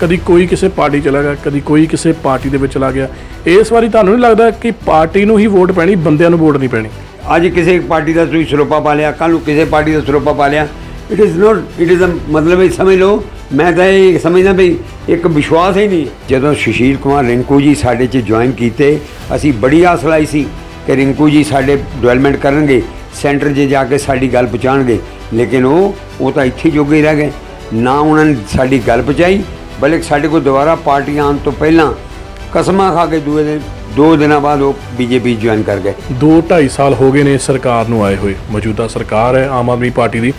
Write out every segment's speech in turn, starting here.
ਕਦੀ ਕੋਈ ਕਿਸੇ ਪਾਰਟੀ ਚਲਾ ਗਿਆ, ਕਦੀ ਕੋਈ ਕਿਸੇ ਪਾਰਟੀ ਦੇ ਵਿੱਚ ਚਲਾ ਗਿਆ। ਇਸ ਵਾਰੀ ਤੁਹਾਨੂੰ ਨਹੀਂ ਲੱਗਦਾ ਕਿ ਪਾਰਟੀ ਨੂੰ ਹੀ ਵੋਟ ਪੈਣੀ, ਬੰਦਿਆਂ ਨੂੰ ਵੋਟ ਨਹੀਂ ਪੈਣੀ? ਅੱਜ ਕਿਸੇ ਪਾਰਟੀ ਦਾ ਤੁਸੀਂ ਸਰੋਪਾ ਪਾ ਲਿਆ ਕੱਲ ਨੂੰ ਕਿਸੇ ਪਾਰਟੀ ਦਾ ਸਰੋਪਾ ਪਾ ਲਿਆ। It is not it is ਮਤਲਬ ਇਹ ਸਮਝ ਲਓ, ਮੈਂ ਤਾਂ ਇਹ ਸਮਝਦਾ ਵੀ ਇੱਕ ਵਿਸ਼ਵਾਸ ਹੀ ਨਹੀਂ। ਜਦੋਂ ਸੁਸ਼ੀਲ ਕੁਮਾਰ ਰਿੰਕੂ ਜੀ ਸਾਡੇ 'ਚ ਜੁਆਇਨ ਕੀਤੇ, ਅਸੀਂ ਬੜੀ ਆਸ ਲਾਈ ਸੀ ਕਿ ਰਿੰਕੂ ਜੀ ਸਾਡੇ ਡਿਵੈਲਪਮੈਂਟ ਕਰਨਗੇ ਸੈਂਟਰ 'ਚ ਜਾ ਕੇ ਸਾਡੀ ਗੱਲ ਪਹੁੰਚਾਉਣਗੇ। ਲੇਕਿਨ ਉਹ ਉਹ ਤਾਂ ਇੱਥੇ ਜੋਗੇ ਰਹਿ ਗਏ। ਨਾ ਉਹਨਾਂ ਨੇ ਸਾਡੀ ਗੱਲ ਪਹੁੰਚਾਈ ਬਲਕਿ ਸਾਡੇ ਕੋਲ ਦੁਬਾਰਾ ਪਾਰਟੀ ਆਉਣ ਤੋਂ ਪਹਿਲਾਂ ਕਸਮਾਂ ਖਾ ਕੇ ਦੂਏ ਦਿਨ ਦੋ ਦਿਨਾਂ ਬਾਅਦ ਉਹ ਬੀਜੇਪੀ ਜੁਆਇਨ ਕਰ ਗਏ। 2 ਸਾਲ ਹੋ ਗਏ ਨੇ ਸਰਕਾਰ ਨੂੰ ਆਏ ਹੋਏ। ਮੌਜੂਦਾ ਸਰਕਾਰ ਹੈ ਆਮ ਆਦਮੀ ਪਾਰਟੀ ਦੀ।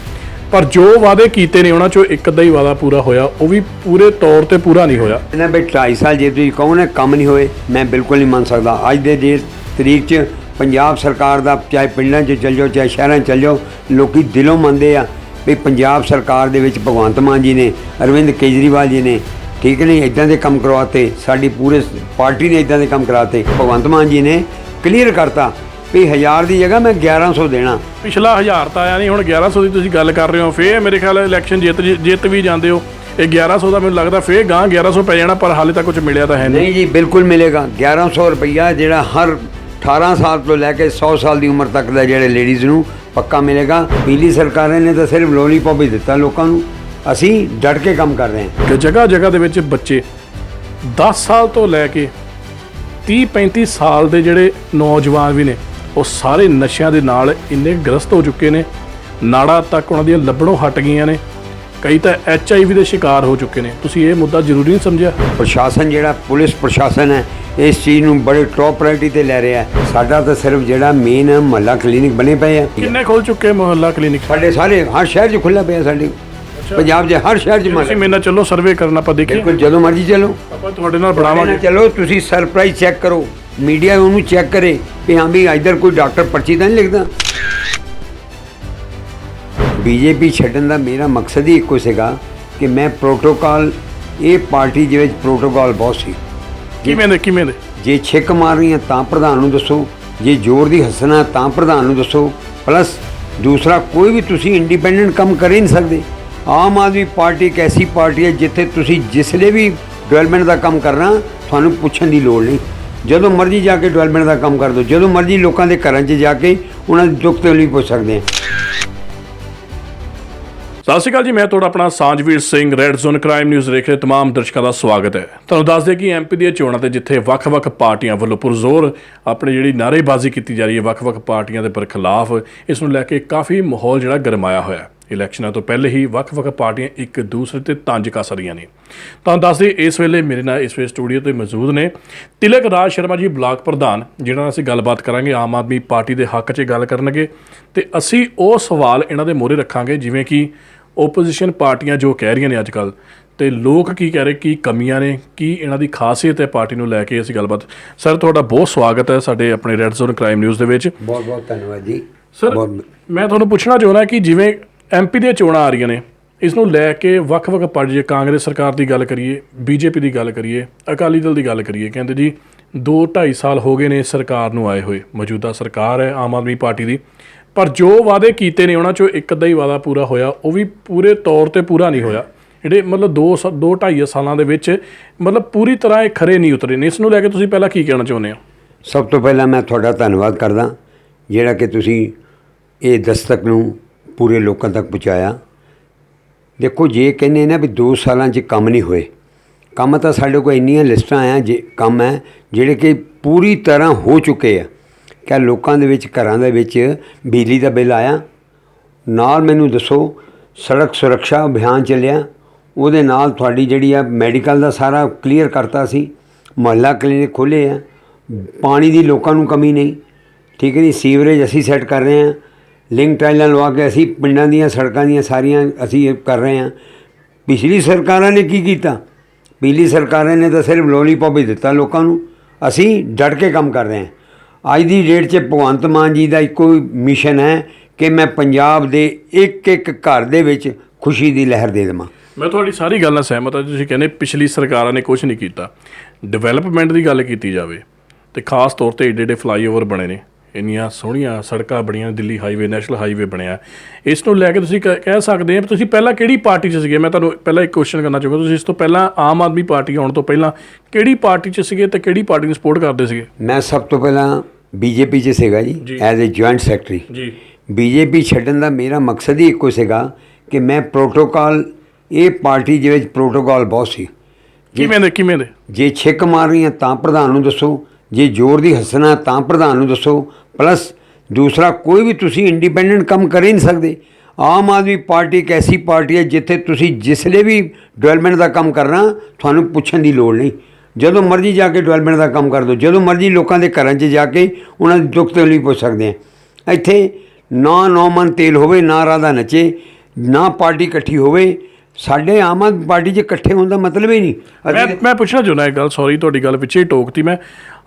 ਪਰ ਜੋ ਵਾਅਦੇ ਕੀਤੇ ਨੇ ਉਹਨਾਂ ਚੋਂ ਇੱਕ ਅੱਧਾ ਹੀ ਵਾਅਦਾ ਪੂਰਾ ਹੋਇਆ। ਉਹ ਵੀ ਪੂਰੇ ਤੌਰ ਤੇ ਪੂਰਾ ਨਹੀਂ ਹੋਇਆ। ਇਹਨਾਂ ਵੀ 2.5 ਸਾਲ ਜੇ ਤੁਸੀਂ ਕਹੋ ਨਾ ਕੰਮ ਨਹੀਂ ਹੋਏ ਮੈਂ ਬਿਲਕੁਲ ਨਹੀਂ ਮੰਨ ਸਕਦਾ। ਅੱਜ ਦੇ ਜੇ ਤਰੀਕ 'ਚ ਪੰਜਾਬ ਸਰਕਾਰ ਦਾ ਚਾਹੇ ਪਿੰਡਾਂ 'ਚ ਚੱਲ ਜਾਓ ਚਾਹੇ ਸ਼ਹਿਰਾਂ 'ਚ ਚੱਲ ਜਾਓ ਲੋਕੀ ਦਿਲੋਂ ਮੰਨਦੇ ਆ। ਵੀ ਪੰਜਾਬ ਸਰਕਾਰ ਦੇ ਵਿੱਚ ਭਗਵੰਤ ਮਾਨ ਜੀ ਨੇ ਅਰਵਿੰਦ ਕੇਜਰੀਵਾਲ ਜੀ ਨੇ ਠੀਕ ਨਹੀਂ ਇਦਾਂ ਦੇ ਕੰਮ ਕਰਵਾਤੇ ਸਾਡੀ ਪੂਰੇ ਪਾਰਟੀ ਨੇ ਇਦਾਂ ਦੇ ਕੰਮ ਕਰਾਤੇ ਭਗਵੰਤ ਮਾਨ ਜੀ ਨੇ ਕਲੀਅਰ ਕਰਤਾ ਵੀ 1000 ਦੀ ਜਗ੍ਹਾ ਮੈਂ 1100 ਦੇਣਾ। ਪਿਛਲਾ 1000 ਤਾਂ ਆਇਆ ਨਹੀਂ ਹੁਣ 1100 ਦੀ ਤੁਸੀਂ ਗੱਲ ਕਰ ਰਹੇ ਹੋ ਫੇਰ ਮੇਰੇ ਖਿਆਲ ਇਲੈਕਸ਼ਨ ਜਿੱਤ ਜਿੱਤ ਵੀ ਜਾਂਦੇ ਹੋ। ਇਹ 1100 ਦਾ ਮੈਨੂੰ ਲੱਗਦਾ ਫੇਰ ਗਾਂ 1100 ਪੈ ਜਾਣਾ ਪਰ ਹਾਲੇ ਤੱਕ ਕੁਝ ਮਿਲਿਆ ਤਾਂ ਹੈ ਨਹੀਂ। ਨਹੀਂ ਜੀ ਬਿਲਕੁਲ ਮਿਲੇਗਾ। 1100 ਰੁਪਈਆ ਜਿਹੜਾ ਹਰ 18 ਸਾਲ ਤੋਂ ਲੈ ਕੇ 100 ਸਾਲ ਦੀ ਉਮਰ ਤੱਕ ਦਾ ਜਿਹੜੇ ਲੇਡੀਜ਼ ਨੂੰ ਪੱਕਾ ਮਿਲੇਗਾ। ਪੀਲੀ ਸਰਕਾਰਾਂ ਨੇ ਤਾਂ ਸਿਰਫ ਲੋਲੀਪੌਪ ਹੀ ਦਿੱਤਾ ਲੋਕਾਂ ਨੂੰ। ਅਸੀਂ ਡਟ ਕੇ ਕੰਮ ਕਰ ਰਹੇ ਹਾਂ। ਕਿ ਜਗ੍ਹਾ ਜਗ੍ਹਾ ਦੇ ਵਿੱਚ ਬੱਚੇ 10 ਸਾਲ ਤੋਂ ਲੈ ਕੇ 30 35 ਸਾਲ ਦੇ ਜਿਹੜੇ ਨੌਜਵਾਨ ਵੀ ਨੇ ਉਹ ਸਾਰੇ ਨਸ਼ਿਆਂ ਦੇ ਨਾਲ ਇੰਨੇ ਗ੍ਰਸਤ ਹੋ ਚੁੱਕੇ ਨੇ। ਨਾੜਾ ਤੱਕ ਉਹਨਾਂ ਦੀਆਂ ਲੱਭਣੋਂ ਹਟ ਗਈਆਂ ਨੇ। ਕਈ ਤਾਂ ਐਚ ਆਈ ਵੀ ਦੇ ਸ਼ਿਕਾਰ ਹੋ ਚੁੱਕੇ ਨੇ। ਤੁਸੀਂ ਇਹ ਮੁੱਦਾ ਜ਼ਰੂਰੀ ਨਹੀਂ ਸਮਝਿਆ? ਪ੍ਰਸ਼ਾਸਨ ਜਿਹੜਾ ਪੁਲਿਸ ਪ੍ਰਸ਼ਾਸਨ ਹੈ ਇਸ ਚੀਜ਼ ਨੂੰ ਬੜੇ ਟੌਪ ਪ੍ਰਾਇੋਰਟੀ ਤੇ ਲੈ ਰਿਹਾ। ਸਾਡਾ ਤਾਂ ਸਿਰਫ ਜਿਹੜਾ ਮੇਨ ਮਹੱਲਾ ਕਲੀਨਿਕ ਬਣੇ ਪਏ ਆ। ਕਿੰਨੇ ਖੁੱਲ ਚੁੱਕੇ ਮੁਹੱਲਾ ਕਲੀਨਿਕ ਸਾਡੇ ਸਾਰੇ ਹਰ ਸ਼ਹਿਰ 'ਚ ਖੁੱਲ੍ਹਾ ਪਿਆ ਸਾਡੇ। ਪੰਜਾਬ 'ਚ ਹਰ ਸ਼ਹਿਰ 'ਚ ਤੁਸੀਂ ਮੇਰੇ ਨਾਲ ਚੱਲੋ ਸਰਵੇ ਕਰਨ ਆਪਾਂ ਦੇਖੀਏ। ਬਿਲਕੁਲ ਜਦੋਂ ਮਰਜ਼ੀ ਚਲੋ। ਆਪਾਂ ਤੁਹਾਡੇ ਨਾਲ ਬਣਾਵਾਂਗੇ। ਚਲੋ ਤੁਸੀਂ ਸਰਪ੍ਰਾਈਜ਼ ਚੈੱਕ ਕਰੋ। ਮੀਡੀਆ ਉਹਨੂੰ ਚੈੱਕ ਕਰੇ ਕਿ ਹਾਂ ਵੀ ਇਧਰ ਕੋਈ ਡਾਕਟਰ ਪਰਚੀ ਤਾਂ ਨਹੀਂ ਲਿਖਦਾ। ਬੀਜੇਪੀ ਛੱਡਣ ਦਾ ਮੇਰਾ ਮਕਸਦ ਹੀ ਇੱਕੋ ਸੀਗਾ ਕਿ ਮੈਂ ਪ੍ਰੋਟੋਕਾਲ ਇਹ ਪਾਰਟੀ ਦੇ ਵਿੱਚ ਪ੍ਰੋਟੋਕਾਲ ਬਹੁਤ ਸੀ। ਕਿਵੇਂ ਦੇ ਕਿਵੇਂ ਦੇ ਜੇ ਛਿੱਕ ਮਾਰਨੀ ਹੈ ਤਾਂ ਪ੍ਰਧਾਨ ਨੂੰ ਦੱਸੋ, ਜੇ ਜ਼ੋਰ ਦੀ ਹੱਸਣਾ ਤਾਂ ਪ੍ਰਧਾਨ ਨੂੰ ਦੱਸੋ, ਪਲੱਸ ਦੂਸਰਾ ਕੋਈ ਵੀ ਤੁਸੀਂ ਇੰਡੀਪੈਂਡੈਂਟ ਕੰਮ ਕਰ ਹੀ ਨਹੀਂ ਸਕਦੇ। ਆਮ ਆਦਮੀ ਪਾਰਟੀ ਇੱਕ ਐਸੀ ਪਾਰਟੀ ਹੈ ਜਿੱਥੇ ਤੁਸੀਂ ਜਿਸ ਲਈ ਵੀ ਡਿਵੈਲਪਮੈਂਟ ਦਾ ਕੰਮ ਕਰਨਾ, ਤੁਹਾਨੂੰ ਪੁੱਛਣ ਦੀ ਲੋੜ ਨਹੀਂ। ਜਦੋਂ ਮਰਜ਼ੀ ਜਾ ਕੇ ਡਿਵੈਲਪਮੈਂਟ ਦਾ ਕੰਮ ਕਰ ਦਿਓ, ਜਦੋਂ ਮਰਜ਼ੀ ਲੋਕਾਂ ਦੇ ਘਰਾਂ 'ਚ ਜਾ ਕੇ ਉਹਨਾਂ ਦੇ ਦੁੱਖ ਤੇ ਲਈ ਪੁੱਛ ਸਕਦੇ ਆ। ਸਤਿ ਸ਼੍ਰੀ ਅਕਾਲ ਜੀ ਮੈਂ ਤੁਹਾਡਾ ਆਪਣਾ Sanjhveer Singh red zone crime news ਦੇਖ ਰਹੇ तमाम ਦਰਸ਼ਕਾਂ ਦਾ ਸਵਾਗਤ ਹੈ ਤੁਹਾਨੂੰ ਦੱਸ ਦੇ ਕਿ ਐਮਪੀ ਦੀਆਂ ਚੋਣਾਂ ਤੇ ਜਿੱਥੇ ਵੱਖ-ਵੱਖ ਪਾਰਟੀਆਂ ਵੱਲੋਂ ਪੁਰਜ਼ੋਰ ਆਪਣੀ ਜਿਹੜੀ ਨਾਅਰੇਬਾਜ਼ੀ ਕੀਤੀ ਜਾ ਰਹੀ ਹੈ ਵੱਖ-ਵੱਖ ਪਾਰਟੀਆਂ ਦੇ ਬਰਖਲਾਫ ਇਸ ਨੂੰ ਲੈ ਕੇ ਕਾਫੀ ਮਾਹੌਲ ਜਿਹੜਾ ਗਰਮਾਇਆ ਹੋਇਆ ਹੈ ਇਲੈਕਸ਼ਨਾਂ ਤੋਂ ਪਹਿਲੇ ਹੀ ਵੱਖ-ਵੱਖ ਪਾਰਟੀਆਂ ਇੱਕ ਦੂਸਰੇ ਤੇ ਤੰਜ ਕੱਸ ਰਹੀਆਂ ਨੇ। ਤੁਹਾਨੂੰ ਦੱਸ ਦੇ ਇਸ ਵੇਲੇ ਮੇਰੇ ਨਾਲ ਇਸ ਵੇਲੇ ਸਟੂਡੀਓ ਤੇ ਮੌਜੂਦ ਨੇ ਤਿਲਕ ਰਾਜ ਸ਼ਰਮਾ ਜੀ ਬਲਾਕ ਪ੍ਰਧਾਨ ਜਿਹਨਾਂ ਨਾਲ ਅਸੀਂ ਗੱਲਬਾਤ ਕਰਾਂਗੇ। ਆਮ ਆਦਮੀ ਪਾਰਟੀ ਦੇ ਹੱਕ 'ਚ ਗੱਲ ਕਰਨਗੇ ਤੇ ਅਸੀਂ ਉਹ ਸਵਾਲ ਇਹਨਾਂ ਦੇ ਮੋਹਰੇ ਰੱਖਾਂਗੇ ਜਿਵੇਂ ਕਿ ਓਪੋਜੀਸ਼ਨ ਪਾਰਟੀਆਂ ਜੋ ਕਹਿ ਰਹੀਆਂ ਨੇ ਅੱਜ ਕੱਲ ਤੇ ਲੋਕ ਕੀ ਕਹਿ ਰਹੇ ਕੀ ਕਮੀਆਂ ਨੇ ਕੀ ਇਹਨਾਂ ਦੀ ਖਾਸੀਅਤ ਹੈ ਪਾਰਟੀ ਨੂੰ ਲੈ ਕੇ ਅਸੀਂ ਗੱਲਬਾਤ। ਸਰ ਤੁਹਾਡਾ ਬਹੁਤ ਸਵਾਗਤ ਹੈ ਸਾਡੇ ਆਪਣੇ ਰੈੱਡ ਜ਼ੋਨ ਕ੍ਰਾਈਮ ਨਿਊਜ਼ ਦੇ ਵਿੱਚ। ਬਹੁਤ ਬਹੁਤ ਧੰਨਵਾਦ ਜੀ। ਸਰ ਮੈਂ ਤੁਹਾਨੂੰ ਪੁੱਛਣਾ ਚਾਹੁੰਦਾ ਕਿ ਜਿਵੇਂ ਐਮਪੀ ਦੀਆਂ ਚੋਣਾਂ ਆ ਰਹੀਆਂ ਨੇ। ਇਸ ਨੂੰ ਲੈ ਕੇ ਵੱਖ-ਵੱਖ ਪਾਰਟੀ ਜੇ ਕਾਂਗਰਸ ਸਰਕਾਰ ਦੀ ਗੱਲ ਕਰੀਏ ਬੀਜੇਪੀ ਦੀ ਗੱਲ ਕਰੀਏ, ਅਕਾਲੀ ਦਲ ਦੀ ਗੱਲ ਕਰੀਏ, ਕਹਿੰਦੇ ਜੀ 2 2.5 ਸਾਲ ਹੋ ਗਏ ਨੇ ਸਰਕਾਰ ਨੂੰ ਆਏ ਹੋਏ। ਮੌਜੂਦਾ ਸਰਕਾਰ ਹੈ ਆਮ ਆਦਮੀ ਪਾਰਟੀ ਦੀ। ਪਰ ਜੋ ਵਾਅਦੇ ਕੀਤੇ ਨੇ ਉਹਨਾਂ ਚੋਂ ਇੱਕ ਅੱਧਾ ਹੀ ਵਾਅਦਾ ਪੂਰਾ ਹੋਇਆ, ਉਹ ਵੀ ਪੂਰੇ ਤੌਰ ਤੇ ਪੂਰਾ ਨਹੀਂ ਹੋਇਆ। ਜਿਹੜੇ ਮਤਲਬ 2 2 2.5 ਸਾਲਾਂ ਦੇ ਵਿੱਚ ਮਤਲਬ ਪੂਰੀ ਤਰ੍ਹਾਂ ਇਹ ਖਰੇ ਨਹੀਂ ਉਤਰੇ ਨੇ। ਇਸ ਨੂੰ ਲੈ ਕੇ ਤੁਸੀਂ ਪਹਿਲਾਂ ਕੀ ਕਹਿਣਾ ਚਾਹੁੰਦੇ ਹੋ? ਸਭ ਤੋਂ ਪਹਿਲਾਂ ਮੈਂ ਤੁਹਾਡਾ ਧੰਨਵਾਦ ਕਰਦਾ, ਜਿਹੜਾ ਕਿ ਤੁਸੀਂ ਇਹ ਦਸਤਕ ਨੂੰ ਪੂਰੇ ਲੋਕਾਂ ਤੱਕ ਪਹੁੰਚਾਇਆ। ਦੇਖੋ, ਜੇ ਕਹਿੰਦੇ ਨਾ ਵੀ 2 ਸਾਲਾਂ 'ਚ ਕੰਮ ਨਹੀਂ ਹੋਏ, ਕੰਮ ਤਾਂ ਸਾਡੇ ਕੋਲ ਇੰਨੀਆਂ ਲਿਸਟਾਂ ਆ, ਜੇ ਕੰਮ ਹੈ, ਜਿਹੜੇ ਕਿ ਪੂਰੀ ਤਰ੍ਹਾਂ ਹੋ ਚੁੱਕੇ ਆ। ਕਿ ਲੋਕਾਂ ਦੇ ਵਿੱਚ, ਘਰਾਂ ਦੇ ਵਿੱਚ ਬਿਜਲੀ ਦਾ ਬਿੱਲ ਆਇਆ। ਨਾਲ ਮੈਨੂੰ ਦੱਸੋ, ਸੜਕ ਸੁਰੱਖਿਆ ਅਭਿਆਨ ਚੱਲਿਆ। ਉਹਦੇ ਨਾਲ ਤੁਹਾਡੀ ਜਿਹੜੀ ਆ ਮੈਡੀਕਲ ਦਾ ਸਾਰਾ ਕਲੀਅਰ ਕਰਤਾ ਸੀ। ਮੁਹੱਲਾ ਕਲੀਨਿਕ ਖੋਲ੍ਹੇ ਆ। ਪਾਣੀ ਦੀ ਲੋਕਾਂ ਨੂੰ ਕਮੀ ਨਹੀਂ। ਠੀਕ ਹੈ ਜੀ, ਸੀਵਰੇਜ ਅਸੀਂ ਸੈੱਟ ਕਰ ਰਹੇ ਹਾਂ। ਲਿੰਕ ਟਾਈਲਾਂ ਲਵਾ ਕੇ ਅਸੀਂ ਪਿੰਡਾਂ ਦੀਆਂ ਸੜਕਾਂ ਦੀਆਂ ਸਾਰੀਆਂ ਅਸੀਂ ਇਹ ਕਰ ਰਹੇ ਹਾਂ। ਪਿਛਲੀ ਸਰਕਾਰਾਂ ਨੇ ਕੀ ਕੀਤਾ? ਪਿਛਲੀ ਸਰਕਾਰਾਂ ਨੇ ਤਾਂ ਸਿਰਫ ਲੋਲੀਪੌਪ ਹੀ ਦਿੱਤਾ ਲੋਕਾਂ ਨੂੰ। ਅਸੀਂ ਡਟ ਕੇ ਕੰਮ ਕਰ ਰਹੇ ਹਾਂ। ਅੱਜ ਦੀ ਡੇਟ 'ਚ ਭਗਵੰਤ ਮਾਨ ਜੀ ਦਾ ਇੱਕੋ ਮਿਸ਼ਨ ਹੈ ਕਿ ਮੈਂ ਪੰਜਾਬ ਦੇ ਇੱਕ ਇੱਕ ਘਰ ਦੇ ਵਿੱਚ ਖੁਸ਼ੀ ਦੀ ਲਹਿਰ ਦੇ ਦੇਵਾਂ। ਮੈਂ ਤੁਹਾਡੀ ਸਾਰੀ ਗੱਲ ਨਾਲ ਸਹਿਮਤ ਹਾਂ। ਤੁਸੀਂ ਕਹਿੰਦੇ ਪਿਛਲੀ ਸਰਕਾਰਾਂ ਨੇ ਕੁਝ ਨਹੀਂ ਕੀਤਾ। ਡਿਵੈਲਪਮੈਂਟ ਦੀ ਗੱਲ ਕੀਤੀ ਜਾਵੇ ਤੇ ਖਾਸ ਤੌਰ ਤੇ ਏਡੇ ਏਡੇ ਫਲਾਈਓਵਰ ਬਣੇ ਨੇ। ਇੰਨੀਆਂ ਸੋਹਣੀਆਂ ਸੜਕਾਂ ਬਣੀਆਂ ਦਿੱਲੀ ਹਾਈਵੇ ਨੈਸ਼ਨਲ ਹਾਈਵੇ ਬਣਿਆ। ਇਸ ਨੂੰ ਲੈ ਕੇ ਤੁਸੀਂ ਕਹਿ ਸਕਦੇ ਆ ਤੁਸੀਂ ਪਹਿਲਾਂ ਕਿਹੜੀ ਪਾਰਟੀ 'ਚ ਸੀਗੇ? ਮੈਂ ਤੁਹਾਨੂੰ ਪਹਿਲਾਂ ਇੱਕ ਕੁਐਸਚਨ ਕਰਨਾ ਚਾਹੂੰਗਾ ਤੁਸੀਂ ਇਸ ਤੋਂ ਪਹਿਲਾਂ ਆਮ ਆਦਮੀ ਪਾਰਟੀ ਆਉਣ ਤੋਂ ਪਹਿਲਾਂ ਕਿਹੜੀ ਪਾਰਟੀ 'ਚ ਸੀਗੇ ਤੇ ਕਿਹੜੀ ਪਾਰਟੀ ਨੂੰ ਸਪੋਰਟ ਕਰਦੇ ਸੀਗੇ? ਮੈਂ ਸਭ ਤੋਂ ਪਹਿਲਾਂ ਬੀਜੇਪੀ 'ਚ ਸੀਗਾ ਜੀ। As a joint secretary. ਜੀ। ਬੀਜੇਪੀ ਛੱਡਣ ਦਾ ਮੇਰਾ ਮਕਸਦ ਹੀ ਇੱਕੋ ਸੀਗਾ ਕਿ ਮੈਂ ਪ੍ਰੋਟੋਕਾਲ ਇਹ ਪਾਰਟੀ ਦੇ ਵਿੱਚ ਪ੍ਰੋਟੋਕਾਲ ਬਹੁਤ ਸੀ। ਕਿਵੇਂ ਦੇ ਕਿਵੇਂ ਦੇ? ਜੇ ਛਿੱਕ ਮਾਰ ਰਹੀ ਹੈ ਤਾਂ ਪ੍ਰਧਾਨ ਨੂੰ ਦੱਸੋ ਜੇ ਜ਼ੋਰ ਦੀ ਹੱਸਣਾ ਤਾਂ ਪ੍ਰਧਾਨ ਨੂੰ ਦੱਸੋ। ਪਲੱਸ ਦੂਸਰਾ ਕੋਈ ਵੀ ਤੁਸੀਂ ਇੰਡੀਪੈਂਡੈਂਟ ਕੰਮ ਕਰ ਹੀ ਨਹੀਂ ਸਕਦੇ। ਆਮ ਆਦਮੀ ਪਾਰਟੀ ਇੱਕ ਐਸੀ ਪਾਰਟੀ ਹੈ ਜਿੱਥੇ ਤੁਸੀਂ ਜਿਸਲੇ ਵੀ ਡਿਵੈਲਪਮੈਂਟ ਦਾ ਕੰਮ ਕਰਨਾ ਤੁਹਾਨੂੰ ਪੁੱਛਣ ਦੀ ਲੋੜ ਨਹੀਂ। ਜਦੋਂ ਮਰਜ਼ੀ ਜਾ ਕੇ ਡਿਵੈਲਪਮੈਂਟ ਦਾ ਕੰਮ ਕਰ ਦਿਓ। ਜਦੋਂ ਮਰਜ਼ੀ ਲੋਕਾਂ ਦੇ ਘਰਾਂ 'ਚ ਜਾ ਕੇ ਉਹਨਾਂ ਦੀ ਦੁੱਖ ਤਕਲੀਫ ਪੁੱਛ ਸਕਦੇ ਆ। ਇੱਥੇ ਨਾ ਨੌ ਮਨ ਤੇਲ ਹੋਵੇ ਨਾ ਰਾਧਾ ਨੱਚੇ ਨਾ ਪਾਰਟੀ ਇਕੱਠੀ ਹੋਵੇ ਸਾਡੇ ਆਮ ਆਦਮੀ ਪਾਰਟੀ 'ਚ ਇਕੱਠੇ ਹੋਣ ਦਾ ਮਤਲਬ ਹੀ ਨਹੀਂ। ਮੈਂ ਮੈਂ ਪੁੱਛਣਾ ਚਾਹੁੰਦਾ ਇੱਕ ਗੱਲ ਸੌਰੀ ਤੁਹਾਡੀ ਗੱਲ ਪਿੱਛੇ ਹੀ ਟੋਕਤੀ ਮੈਂ।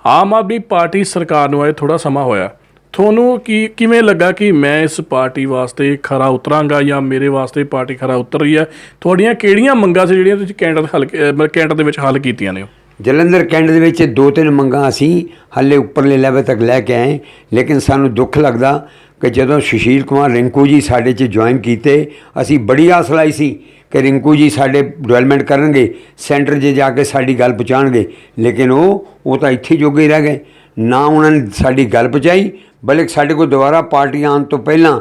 ਆਮ ਆਦਮੀ ਪਾਰਟੀ ਸਰਕਾਰ ਨੂੰ ਆਏ ਥੋੜਾ ਸਮਾਂ ਹੋਇਆ। ਤੁਹਾਨੂੰ ਕੀ, ਕਿਵੇਂ ਲੱਗਾ ਕਿ ਮੈਂ ਇਸ ਪਾਰਟੀ ਵਾਸਤੇ ਖਰਾ ਉਤਰਾਂਗਾ ਜਾਂ ਮੇਰੇ ਵਾਸਤੇ ਪਾਰਟੀ ਖਰਾ ਉਤਰ ਰਹੀ ਹੈ? ਤੁਹਾਡੀਆਂ ਕਿਹੜੀਆਂ ਮੰਗਾਂ ਸੀ ਜਿਹੜੀਆਂ ਤੁਸੀਂ ਕੈਂਟ ਹੱਲ ਮਤਲਬ ਕੈਂਟ ਦੇ ਵਿੱਚ ਹੱਲ ਕੀਤੀਆਂ ਨੇ ਜਲੰਧਰ ਕੈਂਟ ਦੇ ਵਿੱਚ ਦੋ ਤਿੰਨ ਮੰਗਾਂ ਅਸੀਂ ਹਾਲੇ ਉੱਪਰਲੇ ਲੈਵਲ ਤੱਕ ਲੈ ਕੇ ਆਏ, ਲੇਕਿਨ ਸਾਨੂੰ ਦੁੱਖ ਲੱਗਦਾ ਕਿ ਜਦੋਂ ਸੁਸ਼ੀਲ ਕੁਮਾਰ ਰਿੰਕੂ ਜੀ ਸਾਡੇ 'ਚ ਜੁਆਇਨ ਕੀਤੇ, ਅਸੀਂ ਬੜੀ ਆਸ ਲਾਈ ਸੀ ਕਿ ਰਿੰਕੂ ਜੀ ਸਾਡੇ ਡਿਵੈਲਪਮੈਂਟ ਕਰਨਗੇ ਸੈਂਟਰ 'ਚ ਜਾ ਕੇ ਸਾਡੀ ਗੱਲ ਪਹੁੰਚਾਉਣਗੇ। ਲੇਕਿਨ ਉਹ ਉਹ ਤਾਂ ਇੱਥੇ ਜੋਗੇ ਹੀ ਰਹਿ ਗਏ। ਨਾ ਉਹਨਾਂ ਨੇ ਸਾਡੀ ਗੱਲ ਪਹੁੰਚਾਈ ਬਲਕਿ ਸਾਡੇ ਕੋਲ ਦੁਬਾਰਾ ਪਾਰਟੀ ਆਉਣ ਤੋਂ ਪਹਿਲਾਂ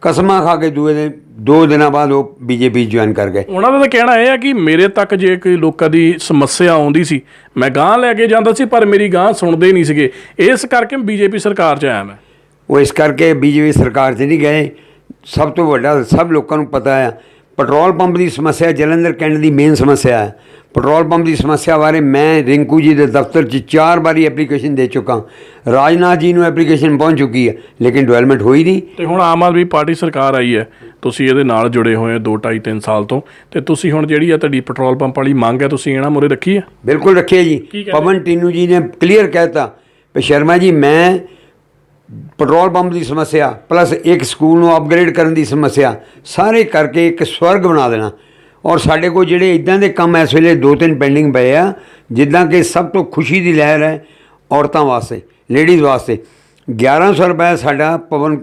ਕਸਮਾਂ ਖਾ ਕੇ ਦੂਏ ਦਿਨ ਦੋ ਦਿਨਾਂ ਬਾਅਦ ਉਹ ਬੀਜੇਪੀ ਜੁਆਇਨ ਕਰ ਗਏ। ਉਹਨਾਂ ਦਾ ਤਾਂ ਕਹਿਣਾ ਇਹ ਹੈ ਕਿ ਮੇਰੇ ਤੱਕ ਜੇ ਕੋਈ ਲੋਕਾਂ ਦੀ ਸਮੱਸਿਆ ਆਉਂਦੀ ਸੀ ਮੈਂ ਗਾਂ ਲੈ ਕੇ ਜਾਂਦਾ ਸੀ ਪਰ ਮੇਰੀ ਗਾਂ ਸੁਣਦੇ ਨਹੀਂ ਸੀਗੇ। ਇਸ ਕਰਕੇ ਬੀਜੇਪੀ ਸਰਕਾਰ 'ਚ ਆਇਆ ਮੈਂ। ਉਹ ਇਸ ਕਰਕੇ ਬੀਜੇਪੀ ਸਰਕਾਰ 'ਚ ਨਹੀਂ ਗਏ। ਸਭ ਤੋਂ ਵੱਡਾ ਸਭ ਲੋਕਾਂ ਨੂੰ ਪਤਾ ਹੈ ਪੈਟਰੋਲ ਪੰਪ ਦੀ ਸਮੱਸਿਆ ਜਲੰਧਰ ਕੈਂਟ ਦੀ ਮੇਨ ਸਮੱਸਿਆ ਹੈ। ਪੈਟਰੋਲ ਪੰਪ ਦੀ ਸਮੱਸਿਆ ਬਾਰੇ ਮੈਂ ਰਿੰਕੂ ਜੀ ਦੇ ਦਫ਼ਤਰ 'ਚ ਚਾਰ ਵਾਰੀ ਐਪਲੀਕੇਸ਼ਨ ਦੇ ਚੁੱਕਾ ਰਾਜਨਾਥ ਜੀ ਨੂੰ ਐਪਲੀਕੇਸ਼ਨ ਪਹੁੰਚ ਚੁੱਕੀ ਹੈ ਲੇਕਿਨ ਡਿਵੈਲਪਮੈਂਟ ਹੋਈ ਨਹੀਂ। ਤੇ ਹੁਣ ਆਮ ਆਦਮੀ ਪਾਰਟੀ ਸਰਕਾਰ ਆਈ ਹੈ ਤੁਸੀਂ ਇਹਦੇ ਨਾਲ ਜੁੜੇ ਹੋਏ ਹੋ 2 2.5 3 ਸਾਲ ਤੋਂ ਤੇ ਤੁਸੀਂ ਹੁਣ ਜਿਹੜੀ ਆ ਤੁਹਾਡੀ ਪੈਟਰੋਲ ਪੰਪ ਵਾਲੀ ਮੰਗ ਹੈ ਤੁਸੀਂ ਇਹਨਾਂ ਮੁਰੇ ਰੱਖੀ ਹੈ? ਬਿਲਕੁਲ ਰੱਖਿਆ ਜੀ। ਕੀ ਕਹਿੰਦੇ? ਪਵਨ ਟੀਨੂ ਜੀ ਨੇ ਕਲੀਅਰ ਕਹਿਤਾ ਕਿ ਸ਼ਰਮਾ ਜੀ ਮੈਂ ਪੈਟਰੋਲ ਪੰਪ ਦੀ ਸਮੱਸਿਆ, ਪਲੱਸ ਇੱਕ ਸਕੂਲ ਨੂੰ ਅਪਗ੍ਰੇਡ ਕਰਨ ਦੀ ਸਮੱਸਿਆ, ਸਾਰੇ ਕਰਕੇ ਇੱਕ ਸਵਰਗ ਬਣਾ ਦੇਣਾ। ਔਰ ਸਾਡੇ ਕੋਲ ਜਿਹੜੇ ਇਦਾਂ ਦੇ ਕੰਮ ਇਸ ਵੇਲੇ ਦੋ ਤਿੰਨ ਪੈਂਡਿੰਗ ਪਏ ਆ, ਜਿੱਦਾਂ ਕਿ ਸਭ ਤੋਂ ਖੁਸ਼ੀ ਦੀ ਲਹਿਰ ਹੈ ਔਰਤਾਂ ਵਾਸਤੇ ਲੇਡੀਜ਼ ਵਾਸਤੇ। 1100 ਰੁਪਏ ਸਾਡਾ ਪਵਨ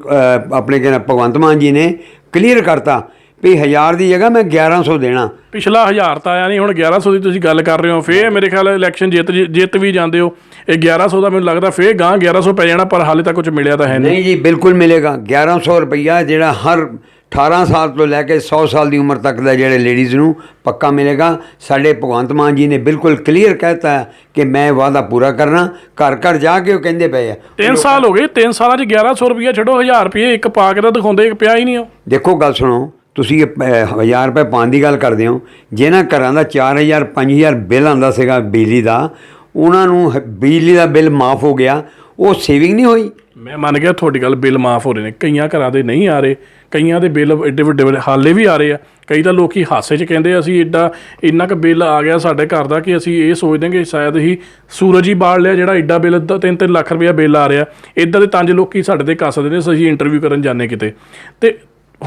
ਆਪਣੇ ਕਹਿੰਦਾ ਭਗਵੰਤ ਮਾਨ ਜੀ ਨੇ ਕਲੀਅਰ ਕਰਤਾ ਵੀ 1000 ਦੀ ਜਗ੍ਹਾ ਮੈਂ 1100 ਦੇਣਾ। ਪਿਛਲਾ 1000 ਤਾਂ ਆਇਆ ਨਹੀਂ, ਹੁਣ 1100 ਦੀ ਤੁਸੀਂ ਗੱਲ ਕਰ ਰਹੇ ਹੋ, ਫੇਰ ਮੇਰੇ ਖਿਆਲ ਇਲੈਕਸ਼ਨ ਜਿੱਤ ਜਿੱਤ ਵੀ ਜਾਂਦੇ ਹੋ। ਇਹ 1100 ਦਾ ਮੈਨੂੰ ਲੱਗਦਾ ਫੇਰ ਗਾਂ 1100 ਪੈ ਜਾਣਾ ਪਰ ਹਾਲੇ ਤੱਕ ਕੁਝ ਮਿਲਿਆ ਤਾਂ ਹੈ ਨਹੀਂ। ਨਹੀਂ ਜੀ ਬਿਲਕੁਲ ਮਿਲੇਗਾ। 1100 ਰੁਪਈਆ ਜਿਹੜਾ ਹਰ 18 ਸਾਲ ਤੋਂ ਲੈ ਕੇ 100 ਸਾਲ ਦੀ ਉਮਰ ਤੱਕ ਦਾ ਜਿਹੜੇ ਲੇਡੀਜ਼ ਨੂੰ ਪੱਕਾ ਮਿਲੇਗਾ। ਸਾਡੇ ਭਗਵੰਤ ਮਾਨ ਜੀ ਨੇ ਬਿਲਕੁਲ ਕਲੀਅਰ ਕਹਿਤਾ ਕਿ ਮੈਂ ਵਾਅਦਾ ਪੂਰਾ ਕਰਨਾ ਘਰ ਘਰ ਜਾ ਕੇ ਉਹ ਕਹਿੰਦੇ ਪਏ ਆ। 3 ਸਾਲ ਹੋ ਗਏ 3 ਸਾਲਾਂ 'ਚ 1100 ਰੁਪਏ ਛੱਡੋ 1000 ਰੁਪਏ ਇੱਕ ਪਾ ਕੇ ਤਾਂ ਦਿਖਾਉਂਦੇ ਇੱਕ ਪਿਆ ਹੀ ਨਹੀਂ ਉਹ। ਦੇਖੋ ਗੱਲ ਸੁਣੋ ਤੁਸੀਂ ਇਹ ਪ- 1000 ਰੁਪਏ ਪਾਉਣ ਦੀ ਗੱਲ ਕਰਦੇ ਹੋ। ਜਿਹਨਾਂ ਘਰਾਂ ਦਾ 4000 5000 ਬਿੱਲ ਆਉਂਦਾ ਸੀਗਾ ਬਿਜਲੀ ਦਾ ਉਹਨਾਂ ਨੂੰ ਹ- ਬਿਜਲੀ ਦਾ ਬਿੱਲ ਮਾਫ ਹੋ ਗਿਆ, ਉਹ ਸੇਵਿੰਗ ਨਹੀਂ ਹੋਈ? ਮੈਂ ਮੰਨ ਗਿਆ ਤੁਹਾਡੀ ਗੱਲ ਬਿੱਲ ਮਾਫ ਹੋ ਰਹੇ ਨੇ, ਕਈਆਂ ਘਰਾਂ ਦੇ ਨਹੀਂ ਆ ਰਹੇ, ਕਈਆਂ ਦੇ ਬਿੱਲ ਏਡੇ ਵੱਡੇ ਵੱਡੇ ਹਾਲੇ ਵੀ ਆ ਰਹੇ ਆ, ਕਈ ਤਾਂ ਲੋਕੀ ਹਾਸੇ 'ਚ ਕਹਿੰਦੇ ਅਸੀਂ ਐਡਾ ਇੰਨਾ ਕੁ ਬਿੱਲ ਆ ਗਿਆ ਸਾਡੇ ਘਰ ਦਾ ਕਿ ਅਸੀਂ ਇਹ ਸੋਚਦੇ ਹਾਂ ਕਿ ਸ਼ਾਇਦ ਹੀ ਸੂਰਜ ਹੀ ਬਾੜ ਲਿਆ ਜਿਹੜਾ ਐਡਾ ਬਿੱਲ 3-3 ਲੱਖ ਰੁਪਇਆ ਬਿੱਲ ਆ ਰਿਹਾ। ਇਦਾਂ ਦੇ ਤੰਜ ਲੋਕੀ ਸਾਡੇ ਤੇ ਕੱਸਦੇ ਨੇ, ਅਸੀਂ ਇੰਟਰਵਿਊ ਕਰਨ ਜਾਂਦੇ ਕਿਤੇ। ਤੇ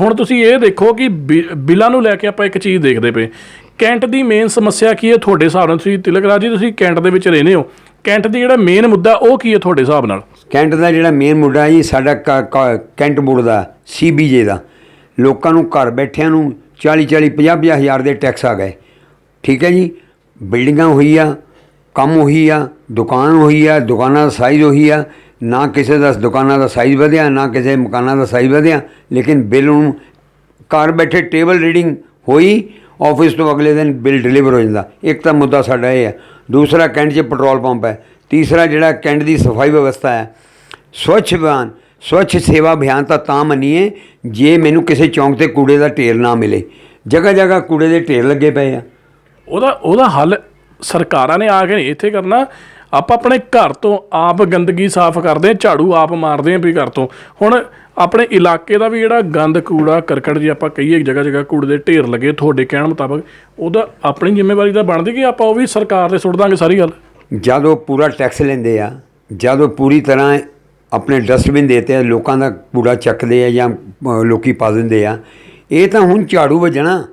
ਹੁਣ ਤੁਸੀਂ ਇਹ ਦੇਖੋ ਕਿ ਬਿ- ਬਿੱਲਾਂ ਨੂੰ ਲੈ ਕੇ ਆਪਾਂ ਇੱਕ ਚੀਜ਼ ਦੇਖਦੇ ਪਏ ਕੈਂਟ ਦੀ ਮੇਨ ਸਮੱਸਿਆ ਕੀ ਹੈ ਤੁਹਾਡੇ ਹਿਸਾਬ ਨਾਲ? ਤੁਸੀਂ ਤਿਲਕ ਰਾਜ ਜੀ, ਤੁਸੀਂ ਕੈਂਟ ਦੇ ਵਿੱਚ ਰਹਿੰਦੇ ਹੋ। ਕੈਂਟ ਦੀ ਜਿਹੜਾ ਮੇਨ ਮੁੱਦਾ, ਉਹ ਕੀ ਹੈ ਤੁਹਾਡੇ ਹਿਸਾਬ ਨਾਲ? ਕੈਂਟ ਦਾ ਜਿਹੜਾ ਮੇਨ ਮੁੱਦਾ ਹੈ ਜੀ, ਸਾਡਾ ਕ- ਕ- ਕੈਂਟ ਬੋਰਡ ਦਾ ਸੀਬੀਜੇ ਦਾ। ਲੋਕਾਂ ਨੂੰ ਘਰ ਬੈਠਿਆਂ ਨੂੰ 40 40 50 50 ਹਜ਼ਾਰ ਦੇ ਟੈਕਸ ਆ ਗਏ। ਠੀਕ ਹੈ ਜੀ? ਬਿਲਡਿੰਗਾਂ ਹੋਈ ਆ, ਕੰਮ ਉਹੀ ਆ, ਦੁਕਾਨ ਹੋਈ ਆ, ਦੁਕਾਨਾਂ ਦਾ ਸਾਈਜ਼ ਉਹੀ ਆ। ਨਾ ਕਿਸੇ ਦਾ ਦੁਕਾਨਾਂ ਦਾ ਸਾਈਜ਼ ਵਧਿਆ, ਨਾ ਕਿਸੇ ਮਕਾਨਾਂ ਦਾ ਸਾਈਜ਼ ਵਧਿਆ। ਲੇਕਿਨ ਬਿੱਲ ਨੂੰ ਘਰ ਬੈਠੇ ਟੇਬਲ ਰੀਡਿੰਗ ਹੋਈ ਆਫਿਸ ਤੋਂ ਅਗਲੇ ਦਿਨ ਬਿੱਲ ਡਿਲੀਵਰ ਹੋ ਜਾਂਦਾ। ਇੱਕ ਤਾਂ ਮੁੱਦਾ ਸਾਡਾ ਇਹ ਹੈ, ਦੂਸਰਾ ਕੈਂਟ 'ਚ ਪੈਟਰੋਲ ਪੰਪ ਹੈ, ਤੀਸਰਾ ਜਿਹੜਾ ਕੈਂਟ ਦੀ ਸਫ਼ਾਈ ਵਿਵਸਥਾ ਹੈ। ਸਵੱਛ ਅਭਿਆਨ, ਸਵੱਛ ਸੇਵਾ ਅਭਿਆਨ ਤਾਂ ਤਾਂ ਮੰਨੀਏ, ਜੇ ਮੈਨੂੰ ਕਿਸੇ ਚੌਂਕ ਤੇ ਕੂੜੇ ਦਾ ਢੇਰ ਨਾ ਮਿਲੇ। ਜਗ੍ਹਾ ਜਗ੍ਹਾ ਕੂੜੇ ਦੇ ਢੇਰ ਲੱਗੇ ਪਏ ਆ। ਉਹਦਾ ਉਹਦਾ ਹੱਲ ਸਰਕਾਰਾਂ ਨੇ ਆ ਕੇ ਨਹੀਂ ਇੱਥੇ ਕਰਨਾ। ਆਪਾਂ ਆਪਣੇ ਘਰ ਤੋਂ ਆਪ ਗੰਦਗੀ ਸਾਫ਼ ਕਰਦੇ ਹਾਂ, ਝਾੜੂ ਆਪ ਮਾਰਦੇ ਹਾਂ ਵੀ ਘਰ ਤੋਂ। ਹੁਣ ਆਪਣੇ ਇਲਾਕੇ ਦਾ ਵੀ ਜਿਹੜਾ ਗੰਦ ਕੂੜਾ ਕਰਕਟ ਜੇ ਆਪਾਂ ਕਹੀਏ ਜਗ੍ਹਾ ਜਗ੍ਹਾ ਕੂੜੇ ਦੇ ਢੇਰ ਲੱਗੇ ਤੁਹਾਡੇ ਕਹਿਣ ਮੁਤਾਬਕ ਉਹਦਾ ਆਪਣੀ ਜ਼ਿੰਮੇਵਾਰੀ ਤਾਂ ਬਣਦੀ ਕਿ ਆਪਾਂ ਉਹ ਵੀ ਸਰਕਾਰ ਦੇ ਸੁੱਟ ਦਾਂਗੇ ਸਾਰੀ ਗੱਲ? ਜਦ ਉਹ ਪੂਰਾ ਟੈਕਸ ਲੈਂਦੇ ਆ ਜਦ ਉਹ ਪੂਰੀ ਤਰ੍ਹਾਂ ਆਪਣੇ ਡਸਟਬਿਨ ਦੇਤੇ ਆ ਲੋਕਾਂ ਦਾ ਕੂੜਾ ਚੱਕਦੇ ਆ ਜਾਂ ਅ, ਲੋਕੀ ਪਾ ਦਿੰਦੇ ਆ ਇਹ ਤਾਂ ਹੁਣ ਝਾੜੂ ਵੱਜਣਾ।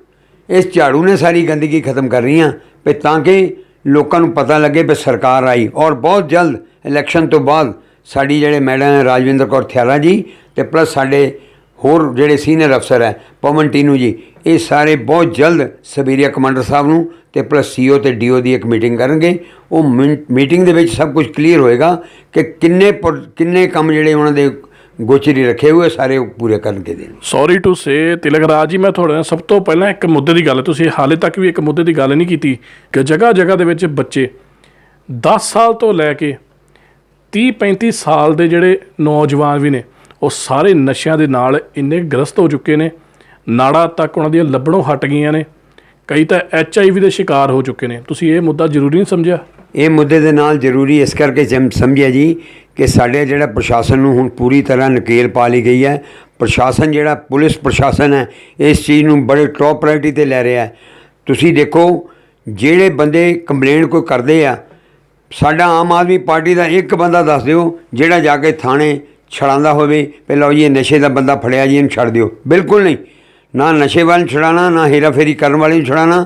ਇਸ ਝਾੜੂ ਨੇ ਸਾਰੀ ਗੰਦਗੀ ਖਤਮ ਕਰਨੀ ਆ। ਵੀ ਤਾਂ ਕਿ ਲੋਕਾਂ ਨੂੰ ਪਤਾ ਲੱਗੇ ਵੀ ਸਰਕਾਰ ਆਈ ਔਰ ਬਹੁਤ ਜਲਦ ਇਲੈਕਸ਼ਨ ਤੋਂ ਬਾਅਦ ਸਾਡੀ ਜਿਹੜੇ ਮੈਡਮ ਰਾਜਵਿੰਦਰ ਕੌਰ ਥਿਆਰਾ ਜੀ ਤੇ ਪਲੱਸ ਸਾਡੇ ਹੋਰ ਜਿਹੜੇ ਸੀਨੀਅਰ ਅਫਸਰ ਹੈ, ਪਵਨ ਟੀਨੂ ਜੀ, ਇਹ ਸਾਰੇ ਬਹੁਤ ਜਲਦ ਸਬੀਰੀਆ ਕਮਾਂਡਰ ਸਾਹਿਬ ਨੂੰ ਤੇ ਪਲੱਸ ਸੀਓ ਤੇ ਡੀਓ ਦੀ ਇੱਕ ਮੀਟਿੰਗ ਕਰਨਗੇ। ਉਹ ਮੀਟਿੰਗ ਦੇ ਵਿੱਚ ਸਭ ਕੁਝ ਕਲੀਅਰ ਹੋਏਗਾ ਕਿ ਕਿੰਨੇ ਪਰ- ਕਿੰਨੇ ਕੰਮ ਜਿਹੜੇ ਉਹਨਾਂ ਦੇ ਗੋਚਰੀ ਰੱਖੇ ਹੋਏ ਸਾਰੇ ਉਹ ਪੂਰੇ ਕਰਨਗੇ ਦੇਣ sorry to say Tilak Raj ji, ਮੈਂ ਤੁਹਾਡੇ ਨਾਲ ਸਭ ਤੋਂ ਪਹਿਲਾਂ ਇੱਕ ਮੁੱਦੇ ਦੀ ਗੱਲ, ਤੁਸੀਂ ਹਾਲੇ ਤੱਕ ਵੀ ਇੱਕ ਮੁੱਦੇ ਦੀ ਗੱਲ ਨਹੀਂ ਕੀਤੀ ਕਿ ਜਗ੍ਹਾ ਜਗ੍ਹਾ ਦੇ ਵਿੱਚ ਬੱਚੇ 10 ਸਾਲ ਤੋਂ ਲੈ ਕੇ 30 35 ਸਾਲ ਦੇ ਜਿਹੜੇ ਨੌਜਵਾਨ ਵੀ ਨੇ ਉਹ ਸਾਰੇ ਨਸ਼ਿਆਂ ਦੇ ਨਾਲ ਇੰਨੇ ਗ੍ਰਸਤ ਹੋ ਚੁੱਕੇ ਨੇ, ਨਾੜਾ ਤੱਕ ਉਹਨਾਂ ਦੀਆਂ ਲੱਭਣੋਂ ਹਟ ਗਈਆਂ ਨੇ, ਕਈ ਤਾਂ ਐਚ ਆਈ ਵੀ ਦੇ ਸ਼ਿਕਾਰ ਹੋ ਚੁੱਕੇ ਨੇ। ਤੁਸੀਂ ਇਹ ਮੁੱਦਾ ਜ਼ਰੂਰੀ ਨਹੀਂ ਸਮਝਿਆ? ਇਹ ਮੁੱਦੇ ਦੇ ਨਾਲ ਜ਼ਰੂਰੀ ਇਸ ਕਰਕੇ ਜਮ- ਸਮਝਿਆ ਜੀ ਕਿ ਸਾਡੇ ਜਿਹੜਾ ਪ੍ਰਸ਼ਾਸਨ ਨੂੰ ਹੁਣ ਪੂਰੀ ਤਰ੍ਹਾਂ ਨਕੇਲ ਪਾ ਲਈ ਗਈ ਹੈ। ਪ੍ਰਸ਼ਾਸਨ ਜਿਹੜਾ ਪੁਲਿਸ ਪ੍ਰਸ਼ਾਸਨ ਹੈ, ਇਸ ਚੀਜ਼ ਨੂੰ ਬੜੇ ਟੌਪ ਪ੍ਰਾਇੋਰਟੀ ਤੇ ਲੈ ਰਿਹਾ ਹੈ। ਤੁਸੀਂ ਦੇਖੋ, ਜਿਹੜੇ ਬੰਦੇ ਕੰਪਲੇਂਟ ਕੋਈ ਕਰਦੇ ਆ, ਸਾਡਾ ਆਮ ਆਦਮੀ ਪਾਰਟੀ ਦਾ ਇੱਕ ਬੰਦਾ ਦੱਸ ਦਿਓ, ਜਿਹੜਾ ਜਾ ਕੇ ਥਾਣੇ ਛੜਾਉਂਦਾ ਹੋਵੇ, ਵੀ ਲਓ ਜੀ, ਇਹ ਨਸ਼ੇ ਦਾ ਬੰਦਾ ਫੜਿਆ ਜੀ, ਇਹਨੂੰ ਛੱਡ ਦਿਓ। ਬਿਲਕੁਲ ਨਹੀਂ। ਨਾ ਨਸ਼ੇ ਵਾਲੇ ਨੂੰ ਛੁਡਾਉਣਾ ਨਾ ਹੇਰਾਫੇਰੀ ਕਰਨ ਵਾਲੇ ਨੂੰ ਛੁਡਾਉਣਾ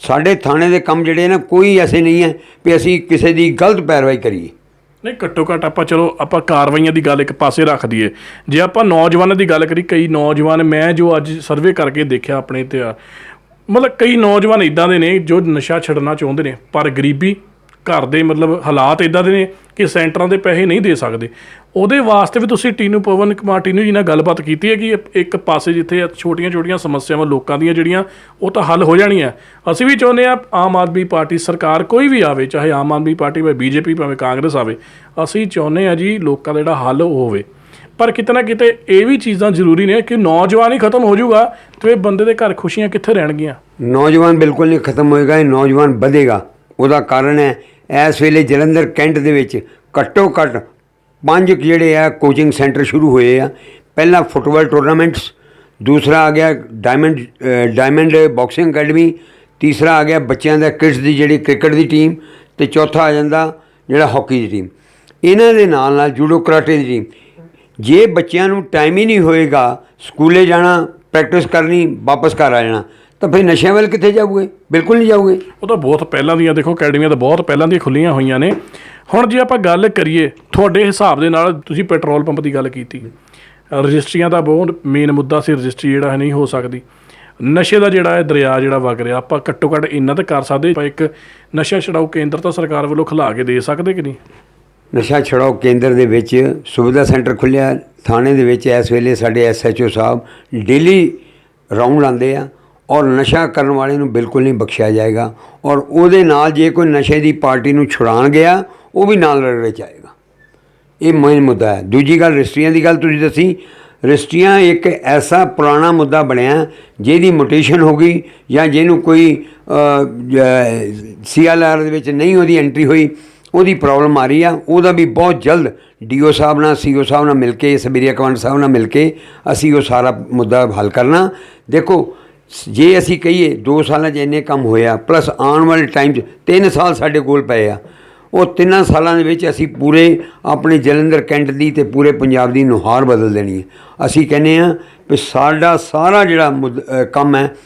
ਸਾਡੇ ਥਾਣੇ ਦੇ ਕੰਮ ਜਿਹੜੇ ਨਾ, ਕੋਈ ਐਸੇ ਨਹੀਂ ਹੈ ਵੀ ਅਸੀਂ ਕਿਸੇ ਦੀ ਗਲਤ ਪੈਰਵਾਈ ਕਰੀਏ। ਨਹੀਂ, ਘੱਟੋ ਘੱਟ ਆਪਾਂ ਚਲੋ, ਆਪਾਂ ਕਾਰਵਾਈਆਂ ਦੀ ਗੱਲ ਇੱਕ ਪਾਸੇ ਰੱਖ ਦਈਏ। ਜੇ ਆਪਾਂ ਨੌਜਵਾਨਾਂ ਦੀ ਗੱਲ ਕਰੀ ਕਈ ਨੌਜਵਾਨ, ਮੈਂ ਜੋ ਅੱਜ ਸਰਵੇ ਕਰਕੇ ਦੇਖਿਆ ਆਪਣੇ ਤੇ ਮਤਲਬ ਕਈ ਨੌਜਵਾਨ ਇਦਾਂ ਦੇ ਨੇ ਜੋ ਨਸ਼ਾ ਛੱਡਣਾ ਚਾਹੁੰਦੇ ਨੇ, ਪਰ ਗਰੀਬੀ ਘਰ ਦੇ ਮਤਲਬ ਹਾਲਾਤ ਇਦਾਂ ਦੇ ਨੇ ਕਿ ਸੈਂਟਰਾਂ ਦੇ ਪੈਸੇ ਨਹੀਂ ਦੇ ਸਕਦੇ। ਉਹਦੇ ਵਾਸਤੇ ਵੀ ਤੁਸੀਂ ਟੀਨੂ ਪਵਨ ਕੁਮਾਰ, ਟੀਨੂ ਜੀ ਨਾਲ ਗੱਲਬਾਤ ਕੀਤੀ ਹੈ ਕਿ ਇੱਕ ਪਾਸੇ ਜਿੱਥੇ ਛੋਟੀਆਂ-ਛੋਟੀਆਂ ਸਮੱਸਿਆਵਾਂ ਲੋਕਾਂ ਦੀਆਂ ਜਿਹੜੀਆਂ, ਉਹ ਤਾਂ ਹੱਲ ਹੋ ਜਾਣੀਆਂ। ਅਸੀਂ ਵੀ ਚਾਹੁੰਦੇ ਆ ਆਮ ਆਦਮੀ ਪਾਰਟੀ ਸਰਕਾਰ ਕੋਈ ਵੀ ਆਵੇ, ਚਾਹੇ ਆਮ ਆਦਮੀ ਪਾਰਟੀ ਭਾਵੇਂ ਬੀਜੇਪੀ, ਭਾਵੇਂ ਕਾਂਗਰਸ ਆਵੇ, ਅਸੀਂ ਚਾਹੁੰਦੇ ਆ ਜੀ ਲੋਕਾਂ ਦਾ ਜਿਹੜਾ ਹੱਲ ਉਹ ਹੋਵੇ। ਪਰ ਕਿਤੇ ਨਾ ਕਿਤੇ ਇਹ ਵੀ ਚੀਜ਼ਾਂ ਜ਼ਰੂਰੀ ਨੇ ਕਿ ਨੌਜਵਾਨ ਹੀ ਖਤਮ ਹੋ ਜਾਊਗਾ ਤੇ ਇਹ ਬੰਦੇ ਦੇ ਘਰ ਖੁਸ਼ੀਆਂ ਕਿੱਥੇ ਰਹਿਣਗੀਆਂ? ਨੌਜਵਾਨ ਬਿਲਕੁਲ ਨਹੀਂ ਖਤਮ ਹੋਏਗਾ, ਇਹ ਨੌਜਵਾਨ ਵਧੇਗਾ। ਉਹਦਾ ਕਾਰਨ ਹੈ ਇਸ ਵੇਲੇ ਜਲੰਧਰ ਕੈਂਟ ਦੇ ਵਿੱਚ ਘੱਟੋ ਘੱਟ ਪੰਜ ਜਿਹੜੇ ਆ ਕੋਚਿੰਗ ਸੈਂਟਰ ਸ਼ੁਰੂ ਹੋਏ ਆ। ਪਹਿਲਾ ਫੁੱਟਬਾਲ ਟੂਰਨਾਮੈਂਟਸ ਦੂਸਰਾ ਆ ਗਿਆ ਡਾਇਮੰਡ ਡਾਇਮੰਡ ਬਾਕਸਿੰਗ ਅਕੈਡਮੀ ਤੀਸਰਾ ਆ ਗਿਆ ਬੱਚਿਆਂ ਦਾ ਕਿਡਸ ਦੀ ਜਿਹੜੀ ਕ੍ਰਿਕਟ ਦੀ ਟੀਮ ਤੇ ਚੌਥਾ ਆ ਜਾਂਦਾ ਜਿਹੜਾ ਹਾਕੀ ਦੀ ਟੀਮ ਇਹਨਾਂ ਦੇ ਨਾਲ ਨਾਲ ਜੂਡੋ ਕਰਾਟੇ ਦੀ ਟੀਮ ਜੇ ਬੱਚਿਆਂ ਨੂੰ ਟਾਈਮ ਹੀ ਨਹੀਂ ਹੋਏਗਾ ਸਕੂਲੇ ਜਾਣਾ ਪ੍ਰੈਕਟਿਸ ਕਰਨੀ, ਵਾਪਸ ਘਰ ਆ ਜਾਣਾ ਤਾਂ ਫਿਰ ਨਸ਼ਿਆਂ ਵੱਲ ਕਿੱਥੇ ਜਾਓਗੇ ਬਿਲਕੁਲ ਨਹੀਂ ਜਾਓਗੇ ਉਹ ਤਾਂ ਬਹੁਤ ਪਹਿਲਾਂ ਦੀਆਂ ਦੇਖੋ ਅਕੈਡਮੀਆਂ ਤਾਂ ਬਹੁਤ ਪਹਿਲਾਂ ਦੀਆਂ ਖੁੱਲੀਆਂ ਹੋਈਆਂ ਨੇ। ਹੁਣ ਜੇ ਆਪਾਂ ਗੱਲ ਕਰੀਏ ਤੁਹਾਡੇ ਹਿਸਾਬ ਦੇ ਨਾਲ ਤੁਸੀਂ ਪੈਟਰੋਲ ਪੰਪ ਦੀ ਗੱਲ ਕੀਤੀ। ਰਜਿਸਟਰੀਆਂ ਦਾ ਬਹੁਤ ਮੇਨ ਮੁੱਦਾ ਸੀ ਰਜਿਸਟਰੀ ਜਿਹੜਾ ਹੈ ਨਹੀਂ ਹੋ ਸਕਦੀ। ਨਸ਼ੇ ਦਾ ਜਿਹੜਾ ਹੈ ਦਰਿਆ ਜਿਹੜਾ ਵਗ ਰਿਹਾ ਆਪਾਂ ਘੱਟੋ ਘੱਟ ਇੰਨਾ ਤਾਂ ਕਰ ਸਕਦੇ। ਆਪਾਂ ਇੱਕ ਨਸ਼ਾ ਛਡਾਊ ਕੇਂਦਰ ਤਾਂ ਸਰਕਾਰ ਵੱਲੋਂ ਖਿਲਾ ਕੇ ਦੇ ਸਕਦੇ ਕਿ ਨਹੀਂ? ਨਸ਼ਾ ਛੁਡਾਓ ਕੇਂਦਰ ਦੇ ਵਿੱਚ ਸੁਵਿਧਾ ਸੈਂਟਰ ਖੁੱਲਿਆ ਥਾਣੇ ਦੇ ਵਿੱਚ ਇਸ ਵੇਲੇ ਸਾਡੇ ਐਸਐਚਓ ਸਾਹਿਬ ਡੇਲੀ ਰਾਉਂਡ ਲਾਉਂਦੇ ਆ। ਔਰ ਨਸ਼ਾ ਕਰਨ ਵਾਲੇ ਨੂੰ ਬਿਲਕੁਲ ਨਹੀਂ ਬਖਸ਼ਿਆ ਜਾਏਗਾ। ਔਰ ਉਹਦੇ ਨਾਲ ਜੇ ਕੋਈ ਨਸ਼ੇ ਦੀ ਪਾਰਟੀ ਨੂੰ ਛੁਡਾਉਣ ਗਿਆ, ਉਹ ਵੀ ਨਾਲ ਰਗੜੇ ਚ ਆਏਗਾ। ਇਹ ਮੇਨ ਮੁੱਦਾ ਹੈ। ਦੂਜੀ ਗੱਲ ਰਜਿਸਟਰੀਆਂ ਦੀ ਗੱਲ ਤੁਸੀਂ ਦੱਸੀ। ਰਜਿਸਟਰੀਆਂ ਇੱਕ ਐਸਾ ਪੁਰਾਣਾ ਮੁੱਦਾ ਬਣਿਆ, ਜਿਹਦੀ ਮੋਟੇਸ਼ਨ ਹੋ ਗਈ ਜਾਂ ਜਿਹਨੂੰ ਕੋਈ ਸੀਐਲਆਰ ਦੇ ਵਿੱਚ ਨਹੀਂ ਉਹਦੀ ਐਂਟਰੀ ਹੋਈ, ਉਹਦੀ ਪ੍ਰੋਬਲਮ ਆ ਰਹੀ ਆ। ਉਹਦਾ ਵੀ ਬਹੁਤ ਜਲਦ ਡੀਓ ਸਾਹਿਬ ਨਾਲ, ਸੀਓ ਸਾਹਿਬ ਨਾਲ ਮਿਲ ਕੇ ਸਬੀਰੀਆ ਕਮਾਂਡ ਸਾਹਿਬ ਨਾਲ ਮਿਲ ਕੇ ਅਸੀਂ ਉਹ ਸਾਰਾ ਮੁੱਦਾ ਹੱਲ ਕਰਨਾ। ਦੇਖੋ ਜੇ ਅਸੀਂ ਕਹੀਏ 2 ਸਾਲਾਂ 'ਚ ਇੰਨੇ ਕੰਮ ਹੋਇਆ ਪਲੱਸ ਆਉਣ ਵਾਲੇ ਟਾਈਮ 'ਚ 3 ਸਾਲ ਸਾਡੇ ਕੋਲ ਪਏ ਆ। ਉਹ ਤਿੰਨਾਂ ਸਾਲਾਂ ਦੇ ਵਿੱਚ ਅਸੀਂ ਪੂਰੇ ਆਪਣੇ ਜਲੰਧਰ, ਕੈਂਟ ਦੀ ਤੇ ਪੂਰੇ ਪੰਜਾਬ ਦੀ ਨੁਹਾਰ ਬਦਲ ਦੇਣੀ ਹੈ। ਅਸੀਂ ਕਹਿੰਦੇ ਆ ਕਿ ਸਾਡਾ ਸਾਰਾ ਜਿਹੜਾ ਮੁੱਦ- ਕੰਮ ਹੈ,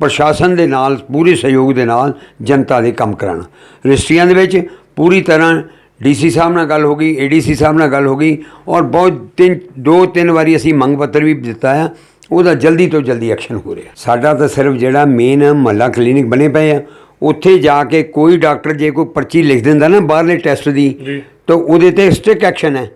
ਪ੍ਰਸ਼ਾਸਨ ਦੇ ਨਾਲ, ਪੂਰੇ ਸਹਿਯੋਗ ਦੇ ਨਾਲ ਜਨਤਾ ਦੇ ਕੰਮ ਕਰਾਉਣਾ। ਰਜਿਸਟਰੀਆਂ ਦੇ ਵਿੱਚ ਪੂਰੀ ਤਰ੍ਹਾਂ ਡੀਸੀ ਸਾਹਿਬ ਨਾਲ ਗੱਲ ਹੋ ਗਈ, ਏਡੀਸੀ ਸਾਹਿਬ ਨਾਲ ਗੱਲ ਹੋ ਗਈ ਔਰ ਬਹੁਤ ਤਿੰਨ ਦੋ ਤਿੰਨ ਵਾਰੀ ਅਸੀਂ ਮੰਗ ਪੱਤਰ ਵੀ ਦਿੱਤਾ ਆ ਉਹਦਾ ਜਲਦੀ ਤੋਂ ਜਲਦੀ ਐਕਸ਼ਨ ਹੋ ਰਿਹਾ। ਸਾਡਾ ਤਾਂ ਸਿਰਫ ਜਿਹੜਾ ਮੇਨ ਮਹੱਲਾ ਕਲੀਨਿਕ ਬਣੇ ਪਏ ਆ ਉੱਥੇ ਜਾ ਕੇ ਕੋਈ ਡਾਕਟਰ ਜੇ ਕੋਈ ਪਰਚੀ ਲਿਖ ਦਿੰਦਾ ਨਾ ਬਾਹਰਲੇ ਟੈਸਟ ਦੀ ਜੀ। ਤਾਂ ਉਹਦੇ ਤੇ ਸਟ੍ਰਿਕ ਐਕਸ਼ਨ ਹੈ।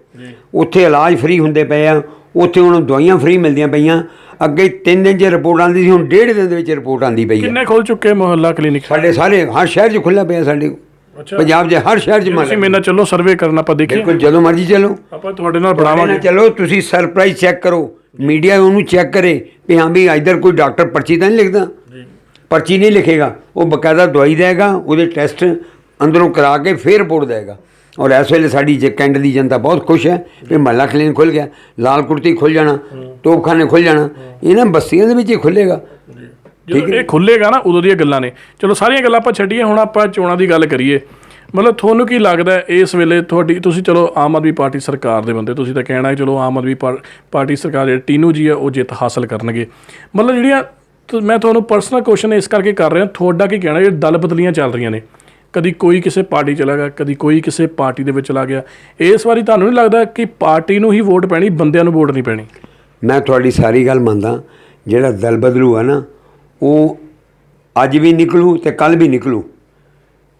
ਉੱਥੇ ਇਲਾਜ ਫ੍ਰੀ ਹੁੰਦੇ ਪਏ ਆ ਉੱਥੇ ਉਹਨਾਂ ਨੂੰ ਦਵਾਈਆਂ ਫ੍ਰੀ ਮਿਲਦੀਆਂ ਪਈਆਂ। ਅੱਗੇ 3 ਦਿਨ 'ਚ ਰਿਪੋਰਟ ਆਉਂਦੀ ਸੀ ਹੁਣ ਡੇਢ ਦਿਨ ਦੇ ਵਿੱਚ ਰਿਪੋਰਟ ਆਉਂਦੀ ਪਈ ਹੈ ਕਿੰਨੇ ਖੁੱਲ ਚੁੱਕੇ ਮੁਹੱਲਾ ਕਲੀਨਿਕ ਸਾਡੇ ਸਾਰੇ ਹਰ ਸ਼ਹਿਰ 'ਚ ਖੁੱਲ੍ਹਾ ਪਿਆ ਸਾਡੇ। ਪੰਜਾਬ 'ਚ ਹਰ ਸ਼ਹਿਰ 'ਚ ਤੁਸੀਂ ਮਹੱਲਾ। ਮੇਰੇ ਨਾਲ ਚੱਲੋ ਸਰਵੇ ਕਰਨ ਆਪਾਂ ਦੇਖੀਏ। ਬਿਲਕੁਲ ਜਦੋਂ ਮਰਜ਼ੀ ਚਲੋ। ਆਪਾਂ ਤੁਹਾਡੇ ਨਾਲ ਬਣਾਵਾਂਗੇ। ਚਲੋ ਤੁਸੀਂ ਸਰਪ੍ਰਾਈਜ਼ ਚੈੱਕ ਕਰੋ। ਮੀਡੀਆ ਉਹਨੂੰ ਚੈੱਕ ਕਰੇ ਵੀ ਹਾਂ ਵੀ ਇਧਰ ਕੋਈ ਡਾਕਟਰ ਪਰਚੀ ਤਾਂ ਨਹੀਂ ਲਿਖਦਾ? ਪਰਚੀ ਨਹੀਂ ਲਿਖੇਗਾ। ਉਹ ਬਕਾਇਦਾ ਦਵਾਈ ਦੇਗਾ ਉਹਦੇ ਟੈਸਟ ਅੰਦਰੋਂ ਕਰਾ ਕੇ ਫਿਰ ਰਿਪੋਰਟ ਦੇਗਾ। ਔਰ ਇਸ ਵੇਲੇ ਸਾਡੀ ਜੇ ਕੈਂਟ ਦੀ ਜਨਤਾ ਬਹੁਤ ਖੁਸ਼ ਹੈ ਵੀ ਮਹੱਲਾ ਕਲੀਨਿਕ ਖੁੱਲ ਗਿਆ ਲਾਲ ਕੁਰਤੀ ਖੁੱਲ ਜਾਣਾ ਤੋਪਖਾਨੇ ਖੁੱਲ ਜਾਣਾ ਇਹਨਾਂ ਬਸਤੀਆਂ ਦੇ ਵਿੱਚ ਹੀ ਖੁੱਲੇਗਾ ਜਦੋਂ ਇਹ ਖੁੱਲੇਗਾ ਨਾ ਉਦੋਂ ਦੀਆਂ ਗੱਲਾਂ ਨੇ। ਚਲੋ ਸਾਰੀਆਂ ਗੱਲਾਂ ਆਪਾਂ ਛੱਡੀਏ ਹੁਣ ਆਪਾਂ ਚੋਣਾਂ ਦੀ ਗੱਲ ਕਰੀਏ। ਮਤਲਬ ਤੁਹਾਨੂੰ ਕੀ ਲੱਗਦਾ ਇਸ ਵੇਲੇ ਤੁਹਾਡੀ ਤੁਸੀਂ ਚਲੋ ਆਮ ਆਦਮੀ ਪਾਰਟੀ ਸਰਕਾਰ ਦੇ ਬੰਦੇ, ਤੁਸੀਂ ਤਾਂ ਕਹਿਣਾ ਹੈ ਚਲੋ ਆਮ ਆਦਮੀ ਪਾਰ- ਪਾਰਟੀ ਸਰਕਾਰ ਜਿਹੜੇ ਟੀਨੂ ਜੀ ਆ ਉਹ ਜਿੱਤ ਹਾਸਲ ਕਰਨਗੇ। ਮਤਲਬ ਜਿਹੜੀਆਂ ਮੈਂ ਤੁਹਾਨੂੰ ਪਰਸਨਲ ਕੁਐਸਚਨ ਇਸ ਕਰਕੇ ਕਰ ਰਿਹਾ, ਤੁਹਾਡਾ ਕੀ ਕਹਿਣਾ ਇਹ ਦਲ ਬਦਲੀਆਂ ਚੱਲ ਰਹੀਆਂ ਨੇ। ਕਦੀ ਕੋਈ ਕਿਸੇ ਪਾਰਟੀ ਚਲਾ ਗਿਆ, ਕਦੀ ਕੋਈ ਕਿਸੇ ਪਾਰਟੀ ਦੇ ਵਿੱਚ ਚਲਾ ਗਿਆ। ਇਸ ਵਾਰੀ ਤੁਹਾਨੂੰ ਨਹੀਂ ਲੱਗਦਾ ਕਿ ਪਾਰਟੀ ਨੂੰ ਹੀ ਵੋਟ ਪੈਣੀ, ਬੰਦਿਆਂ ਨੂੰ ਵੋਟ ਨਹੀਂ ਪੈਣੀ? ਮੈਂ ਤੁਹਾਡੀ ਸਾਰੀ ਗੱਲ ਮੰਨਦਾ, ਜਿਹੜਾ ਦਲ ਬਦਲੂ ਆ ਨਾ, ਉਹ ਅੱਜ ਵੀ ਨਿਕਲੂ ਤੇ ਕੱਲ ਵੀ ਨਿਕਲੂ।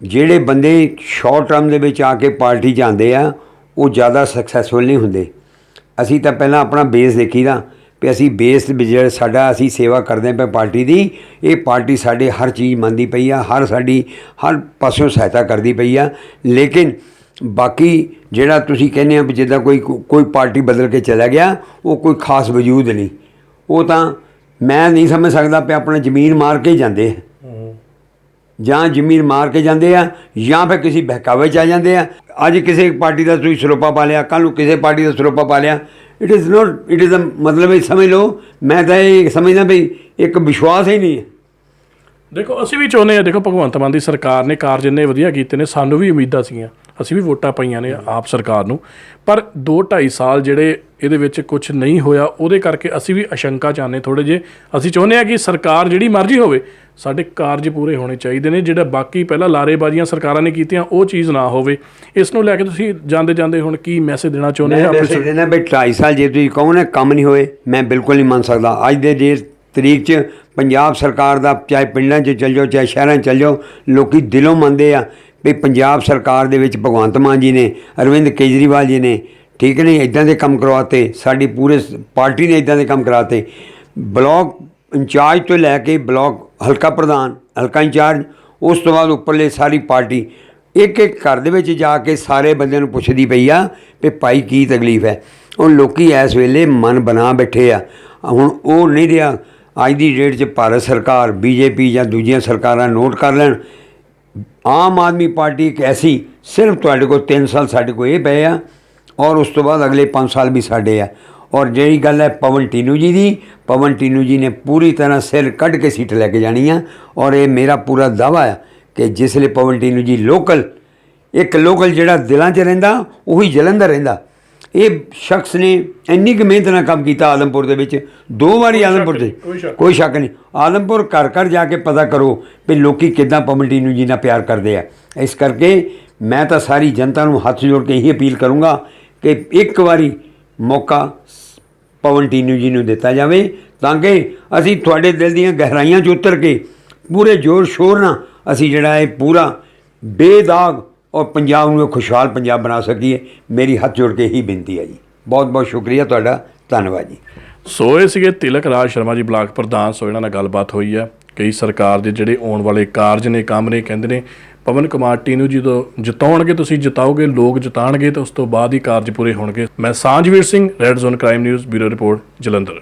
ਜਿਹੜੇ ਬੰਦੇ ਸ਼ਾਰਟ ਟਰਮ ਦੇ ਵਿੱਚ ਆ ਕੇ ਪਾਰਟੀ 'ਚ ਆਉਂਦੇ ਆ, ਉਹ ਜ਼ਿਆਦਾ ਸਕਸੈਸਫੁਲ ਨਹੀਂ ਹੁੰਦੇ। ਅਸੀਂ ਤਾਂ ਪਹਿਲਾਂ ਆਪਣਾ ਬੇਸ ਦੇਖੀਦਾ ਵੀ ਅਸੀਂ ਬੇਸ ਜਿਹੜਾ ਸਾਡਾ ਅਸੀਂ ਸੇਵਾ ਕਰਦੇ ਪਏ ਪਾਰਟੀ ਦੀ, ਇਹ ਪਾਰਟੀ ਸਾਡੇ ਹਰ ਚੀਜ਼ ਮੰਨਦੀ ਪਈ ਆ, ਹਰ ਸਾਡੀ, ਹਰ ਪਾਸਿਓਂ ਸਹਾਇਤਾ ਕਰਦੀ ਪਈ ਆ। ਲੇਕਿਨ ਬਾਕੀ ਜਿਹੜਾ ਤੁਸੀਂ ਕਹਿੰਦੇ ਆ ਵੀ ਜਿੱਦਾਂ ਕੋਈ ਕੋਈ ਪਾਰਟੀ ਬਦਲ ਕੇ ਚਲਾ ਗਿਆ, ਉਹ ਕੋਈ ਖਾਸ ਵਜੂਦ ਨਹੀਂ। ਉਹ ਤਾਂ ਮੈਂ ਨਹੀਂ ਸਮਝ ਸਕਦਾ ਪਿਆ ਆਪਣਾ ਜ਼ਮੀਨ ਮਾਰ ਕੇ ਜਾਂਦੇ ਆ। ਜਾਂ ਜ਼ਮੀਨ ਮਾਰ ਕੇ ਜਾਂਦੇ ਆ, ਜਾਂ ਫਿਰ ਕਿਸੇ ਬਹਿਕਾਵੇ ਚ ਆ ਜਾਂਦੇ ਆ। ਅੱਜ ਕਿਸੇ ਪਾਰਟੀ ਦਾ ਤੁਸੀਂ ਸਰੋਪਾ ਪਾ ਲਿਆ ਕੱਲ ਨੂੰ ਕਿਸੇ ਪਾਰਟੀ ਦਾ ਸਰੋਪਾ ਪਾ ਲਿਆ। It is not it is ਮਤਲਬ ਇਹ ਸਮਝ ਲਓ, ਮੈਂ ਤਾਂ ਇਹ ਸਮਝਦਾ ਵੀ ਇੱਕ ਵਿਸ਼ਵਾਸ ਹੀ ਨਹੀਂ ਹੈ। ਦੇਖੋ ਅਸੀਂ ਵੀ ਚਾਹੁੰਦੇ ਆ ਦੇਖੋ ਭਗਵੰਤ ਮਾਨ ਦੀ ਸਰਕਾਰ ਨੇ ਕਾਰਜ ਜਿੰਨੇ ਵਧੀਆ ਕੀਤੇ ਨੇ ਸਾਨੂੰ ਵੀ ਉਮੀਦਾਂ ਸੀਗੀਆਂ। ਅਸੀਂ ਵੀ ਵੋਟਾਂ ਪਾਈਆਂ ਨੇ ਆਪ ਸਰਕਾਰ ਨੂੰ। ਪਰ 2 2.5 ਸਾਲ ਜਿਹੜੇ ਇਹਦੇ ਵਿੱਚ ਕੁਝ ਨਹੀਂ ਹੋਇਆ ਉਹਦੇ ਕਰਕੇ ਅਸੀਂ ਵੀ ਅਸ਼ੰਕਾ ਚਾਹੁੰਦੇ ਥੋੜੇ ਜੇ ਅਸੀਂ ਚਾਹੁੰਦੇ ਆ ਕਿ ਸਰਕਾਰ ਜਿਹੜੀ ਮਰਜ਼ੀ ਹੋਵੇ ਸਾਡੇ ਕਾਰਜ ਪੂਰੇ ਹੋਣੇ ਚਾਹੀਦੇ ਨੇ। ਜਿਹੜਾ ਬਾਕੀ ਪਹਿਲਾਂ ਲਾਰੇਬਾਜ਼ੀਆਂ ਸਰਕਾਰਾਂ ਨੇ ਕੀਤੀਆਂ ਉਹ ਚੀਜ਼ ਨਾ ਹੋਵੇ। ਇਸ ਨੂੰ ਲੈ ਕੇ ਤੁਸੀਂ ਜਾਂਦੇ ਜਾਂਦੇ ਹੁਣ ਕੀ ਮੈਸੇਜ ਦੇਣਾ ਚਾਹੁੰਦੇ ਆ ਆਪਣੇ ਕਹਿੰਦਾ ਵੀ 2.5 ਸਾਲ ਜੇ ਤੁਸੀਂ ਕਹੋ ਨਾ ਕੰਮ ਨਹੀਂ ਹੋਏ ਮੈਂ ਬਿਲਕੁਲ ਨਹੀਂ ਮੰਨ ਸਕਦਾ। ਅੱਜ ਦੇ ਜੇ ਤਰੀਕ 'ਚ ਪੰਜਾਬ ਸਰਕਾਰ ਦਾ, ਚਾਹੇ ਪਿੰਡਾਂ 'ਚ ਚੱਲ ਜਾਓ, ਚਾਹੇ ਸ਼ਹਿਰਾਂ 'ਚ ਚੱਲ ਜਾਓ, ਲੋਕੀ ਦਿਲੋਂ ਮੰਨਦੇ ਆ ਵੀ ਪੰਜਾਬ ਸਰਕਾਰ ਦੇ ਵਿੱਚ ਭਗਵੰਤ ਮਾਨ ਜੀ ਨੇ, ਅਰਵਿੰਦ ਕੇਜਰੀਵਾਲ ਜੀ ਨੇ, ਠੀਕ ਨਹੀਂ ਇਦਾਂ ਦੇ ਕੰਮ ਕਰਵਾਤੇ, ਸਾਡੀ ਪੂਰੇ ਪਾਰਟੀ ਨੇ ਇਦਾਂ ਦੇ ਕੰਮ ਕਰਾਤੇ। ਬਲਾਕ ਇੰਚਾਰਜ ਤੋਂ ਲੈ ਕੇ ਬਲਾਕ ਹਲਕਾ ਪ੍ਰਧਾਨ, ਹਲਕਾ ਇੰਚਾਰਜ, ਉਸ ਤੋਂ ਬਾਅਦ ਉੱਪਰਲੇ ਸਾਰੀ ਪਾਰਟੀ ਇੱਕ ਇੱਕ ਘਰ ਦੇ ਵਿੱਚ ਜਾ ਕੇ ਸਾਰੇ ਬੰਦਿਆਂ ਨੂੰ ਪੁੱਛਦੀ ਪਈ ਆ ਵੀ ਭਾਈ ਕੀ ਤਕਲੀਫ ਹੈ। ਉਹ ਲੋਕੀ ਇਸ ਵੇਲੇ ਮਨ ਬਣਾ ਬੈਠੇ ਆ। ਹੁਣ ਉਹ ਨਹੀਂ ਰਿਹਾ। ਅੱਜ ਦੀ ਡੇਟ 'ਚ ਭਾਰਤ ਸਰਕਾਰ, ਬੀਜੇਪੀ ਜਾਂ ਦੂਜੀਆਂ ਸਰਕਾਰਾਂ ਨੋਟ ਕਰ ਲੈਣ। ਆਮ ਆਦਮੀ ਪਾਰਟੀ ਇੱਕ ਐਸੀ, ਸਿਰਫ ਤੁਹਾਡੇ ਕੋਲ 3 ਸਾਲ ਸਾਡੇ ਕੋਲ ਇਹ ਪਏ ਆ ਔਰ ਉਸ ਤੋਂ ਬਾਅਦ ਅਗਲੇ 5 ਸਾਲ ਵੀ ਸਾਡੇ ਆ। ਔਰ ਜਿਹੜੀ ਗੱਲ ਹੈ ਪਵਨ ਟੀਨੂ ਜੀ ਦੀ, ਪਵਨ ਟੀਨੂ ਜੀ ਨੇ ਪੂਰੀ ਤਰ੍ਹਾਂ ਸਿਰ ਕੱਢ ਕੇ ਸੀਟ ਲੈ ਕੇ ਜਾਣੀ ਆ ਔਰ ਇਹ ਮੇਰਾ ਪੂਰਾ ਦਾਵਾ ਆ ਕਿ ਜਿਸ ਲਈ ਪਵਨ ਟੀਨੂ ਜੀ ਲੋਕਲ, ਇੱਕ ਲੋਕਲ ਜਿਹੜਾ ਦਿਲਾਂ 'ਚ ਰਹਿੰਦਾ, ਉਹੀ ਜਲੰਧਰ ਰਹਿੰਦਾ। ਇਹ ਸ਼ਖਸ ਨੇ ਇੰਨੀ ਕੁ ਮਿਹਨਤ ਨਾਲ ਕੰਮ ਕੀਤਾ ਆਲਮਪੁਰ ਦੇ ਵਿੱਚ ਦੋ ਵਾਰੀ ਆਲਮਪੁਰ ਦੇ। ਕੋਈ ਸ਼ੱਕ ਨਹੀਂ। ਆਲਮਪੁਰ ਘਰ ਘਰ ਜਾ ਕੇ ਪਤਾ ਕਰੋ ਵੀ ਲੋਕੀ ਕਿਦਾਂ ਪਵਨ ਟੀਨੂ ਜੀ ਨਾਲ ਪਿਆਰ ਕਰਦੇ ਆ। ਇਸ ਕਰਕੇ ਮੈਂ ਤਾਂ ਸਾਰੀ ਜਨਤਾ ਨੂੰ ਹੱਥ ਜੋੜ ਕੇ ਇਹੀ ਅਪੀਲ ਕਰੂੰਗਾ ਕਿ ਇੱਕ ਵਾਰੀ ਮੌਕਾ ਪਵਨ ਟੀਨੂ ਜੀ ਨੂੰ ਦਿੱਤਾ ਜਾਵੇ ਤਾਂ ਕਿ ਅਸੀਂ ਤੁਹਾਡੇ ਦਿਲ ਦੀਆਂ ਗਹਿਰਾਈਆਂ 'ਚ ਉਤਰ ਕੇ ਪੂਰੇ ਜ਼ੋਰ ਸ਼ੋਰ ਨਾਲ ਅਸੀਂ ਜਿਹੜਾ ਇਹ ਪੂਰਾ ਬੇਦਾਗ ਔਰ ਪੰਜਾਬ ਨੂੰ ਇੱਕ ਖੁਸ਼ਹਾਲ ਪੰਜਾਬ ਬਣਾ ਸਕੀਏ, ਮੇਰੀ ਹੱਥ ਜੋੜ ਕੇ ਹੀ ਬੇਨਤੀ ਹੈ ਜੀ। ਬਹੁਤ ਬਹੁਤ ਸ਼ੁਕਰੀਆ ਤੁਹਾਡਾ, ਧੰਨਵਾਦ ਜੀ। ਸੋ ਇਹ ਸੀਗੇ ਤਿਲਕ ਰਾਜ ਸ਼ਰਮਾ ਜੀ, ਬਲਾਕ ਪ੍ਰਧਾਨ। ਸੋ ਇਹਨਾਂ ਨਾਲ ਗੱਲਬਾਤ ਹੋਈ ਹੈ। ਕਈ ਸਰਕਾਰ ਦੇ ਜਿਹੜੇ ਆਉਣ ਵਾਲੇ ਕਾਰਜ ਨੇ, ਕੰਮ ਨੇ, ਕਹਿੰਦੇ ਨੇ, ਪਵਨ ਕੁਮਾਰ ਟੀਨੂ ਜੀ ਤੋਂ ਜਿਤਾਉਣਗੇ, ਤੁਸੀਂ ਜਿਤਾਓਗੇ, ਲੋਕ ਜਿਤਾਣਗੇ, ਤੇ ਉਸ ਤੋਂ ਬਾਅਦ ਹੀ ਕਾਰਜ ਪੂਰੇ ਹੋਣਗੇ। ਮੈਂ Sanjhveer Singh red zone crime news bureau report, Jalandhar.